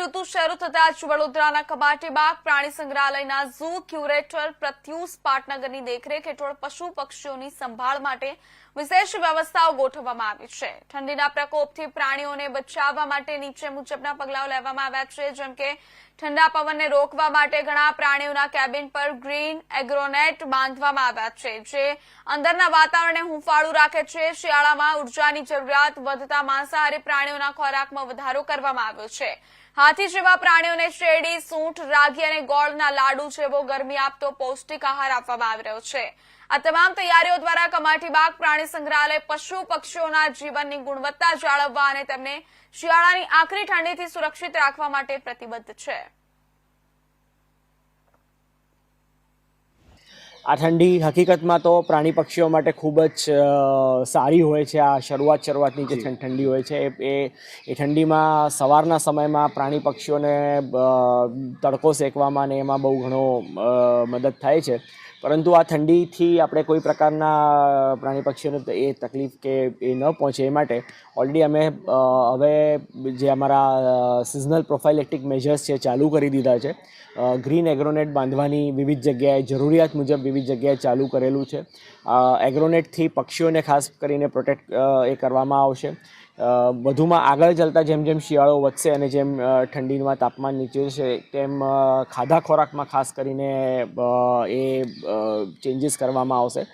ઋતુ શરૂ થતા જ વડોદરાના કબાટીબાગ પ્રાણી સંગ્રહાલયના ઝૂ, ક્યુરેટર પ્રત્યુષ પાટનગરની દેખરેખ હેઠળ પશુ પક્ષીઓની સંભાળ માટે વિશેષ વ્યવસ્થાઓ ગોઠવવામાં આવી છે. ઠંડીના પ્રકોપથી પ્રાણીઓને બચાવવા માટે નીચે મુજબના પગલાઓ લેવામાં આવ્યા છે. જેમ કે, ઠંડા પવનને રોકવા માટે ઘણા પ્રાણીઓના કેબિન પર ગ્રીન એગ્રોનેટ બાંધવામાં આવ્યા છે, જે અંદરના વાતાવરણને હુંફાળું રાખે છે. શિયાળામાં ઉર્જાની જરૂરિયાત વધતા માંસાહારી પ્રાણીઓના ખોરાકમાં વધારો કરવામાં આવ્યો છે. હાથી જેવા પ્રાણીઓને શેરડી, સૂંઠ, રાગી અને ગોળના લાડુ જેવો ગરમી આપતો પૌષ્ટિક આહાર આપવામાં આવી રહ્યો છે. આ તમામ તૈયારીઓ દ્વારા કમાટીબાગ પ્રાણી સંગ્રહાલય પશુ પક્ષીઓના જીવનની ગુણવત્તા જાળવવા અને તેમને શિયાળાની આકરી ઠંડીથી સુરક્ષિત રાખવા માટે પ્રતિબદ્ધ છે. આ ઠંડી હકીકતમાં તો પ્રાણી પક્ષીઓ માટે ખૂબ જ સારી હોય છે. આ શરૂઆત શરૂઆતની જે ઠંડી હોય છે એ એ એ ઠંડીમાં સવારના સમયમાં પ્રાણી પક્ષીઓને તડકો શેકવામાં ને એમાં બહુ ઘણો મદદ થાય છે. પરંતુ આ ઠંડીથી આપણે કોઈ પ્રકારના પ્રાણી પક્ષીઓને એ તકલીફ કે એ ન પહોંચે એ માટે ઓલરેડી અમે હવે જે અમારા સિઝનલ પ્રોફાઇલેક્ટિક મેજર્સ છે, ચાલુ કરી દીધા છે. ગ્રીન એગ્રોનેટ બાંધવાની વિવિધ જગ્યાએ, જરૂરિયાત મુજબ વિવિધ જગ્યાએ ચાલુ કરેલું છે. એગ્રોનેટથી પક્ષીઓને ખાસ કરીને પ્રોટેક્ટ એ કરવામાં આવશે. વધુમાં આગળ ચાલતા જેમ જેમ શિયાળો વધશે અને જેમ ઠંડીમાં તાપમાન નીચે છે તેમ ખાધા ખોરાકમાં ખાસ કરીને એ ચેન્જીસ કરવામાં આવશે.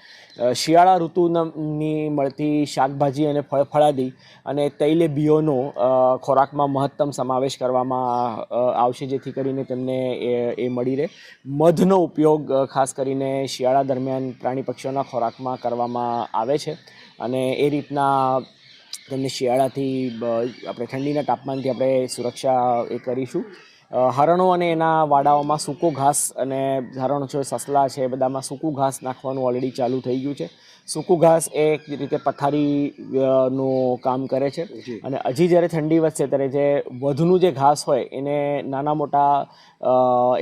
શિયાળા ઋતુની મળતી શાકભાજી અને ફળ, ફળાદી અને તૈલે બીઓનો ખોરાકમાં મહત્તમ સમાવેશ કરવામાં આવશે, જેથી કરીને તેમને એ એ મળી રહે. મધનો ઉપયોગ ખાસ કરીને શિયાળા દરમિયાન પ્રાણી પક્ષીઓના ખોરાકમાં કરવામાં આવે છે. અને એ રીતના તેમને શિયાળાથી આપણે ઠંડીના તાપમાનથી આપણે સુરક્ષા એ કરીશું. હરણો અને એના વાડાઓમાં સૂકો ઘાસ અને હરણો છે સસલા છે એ બધામાં સૂકું ઘાસ નાખવાનું ઓલરેડી ચાલુ થઈ ગયું છે. સૂકું ઘાસ એ એક રીતે પથારી નું કામ કરે છે. અને હજી જ્યારે ઠંડી વધશે ત્યારે જે વધુનું જે ઘાસ હોય એને નાના મોટા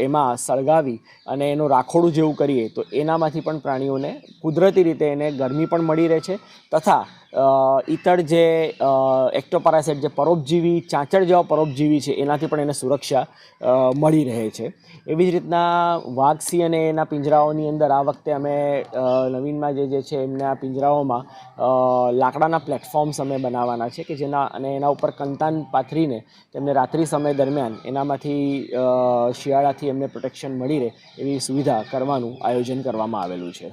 એમાં સળગાવી અને એનું રાખોડું જેવું કરીએ તો એનામાંથી પણ પ્રાણીઓને કુદરતી રીતે એને ગરમી પણ મળી રહે છે. તથા ઈતર જે એક્ટોપારાસાઇટ જે પરોપજીવી, ચાંચડ જેવા પરોપજીવી છે, એનાથી પણ એને સુરક્ષા મળી રહે છે. એવી જ રીતના વાઘસી અને એના પિંજરાઓની અંદર આ વખતે અમે નવીનમાં જે જે છે, એમના પિંજરાઓમાં લાકડાના પ્લેટફોર્મ્સ અમે બનાવવાના છે કે જેના, અને એના ઉપર કંતાન પાથરીને તેમને રાત્રિ સમય દરમિયાન એનામાંથી શિયાળાથી એમને પ્રોટેક્શન મળી રહે એવી સુવિધા કરવાનું આયોજન કરવામાં આવેલું છે.